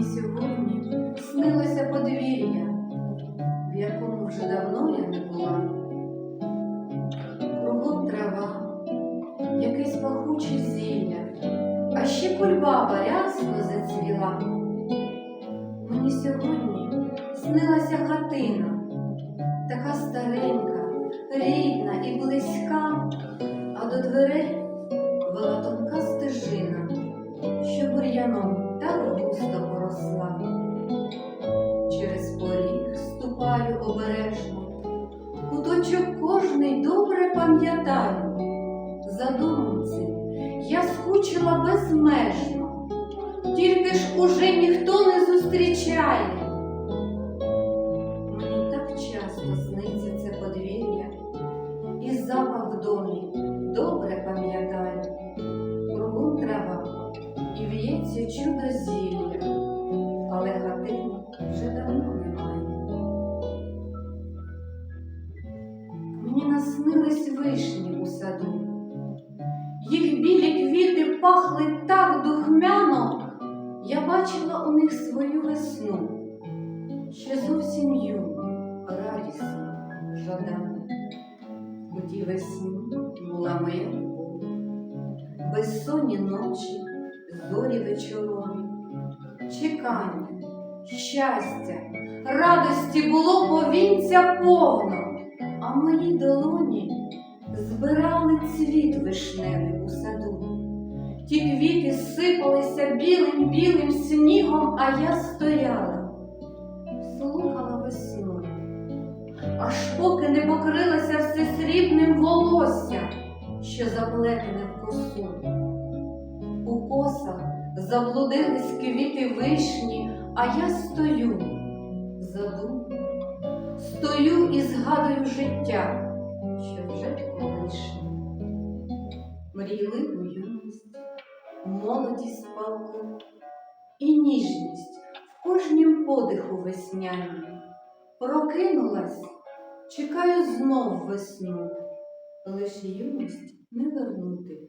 Мені сьогодні снилося подвір'я, в якому вже давно я не була. Кругом трава, якесь пахуче зілля, а ще кульбаба рясно зацвіла. Мені сьогодні снилася хатина, така старенька, рідна і близька, а до дверей куточок кожний добре пам'ятаю. За домом цим я скучила безмежно, тільки ж уже ніхто не зустрічає. Мені так часто сниться це подвір'я, і запах в домі добре пам'ятаю. Кругом трава і в'ється чудо зілля, але наснились вишні у саду. Їх білі квіти пахли так духмяно, я бачила у них свою весну, ще зовсім юну, радісну, жадану. У тій весні була моя любов, безсонні ночі, зорі вечорові, чекання, щастя, радості було повінця повно, а мої долоні збирали цвіт вишневий у саду. Ті квіти сипалися білим білим снігом, а я стояла, слухала весну, аж поки не покрилася все срібним волосся, що заплетене в косу. У косах заблудились квіти вишні, а я стою, задумую, стою і згадую життя, що вже колишнє. Мрійливу юність, молодість палку і ніжність в кожнім подиху веснянім. Прокинулась, чекаю знов весну, лиш юність не вернути.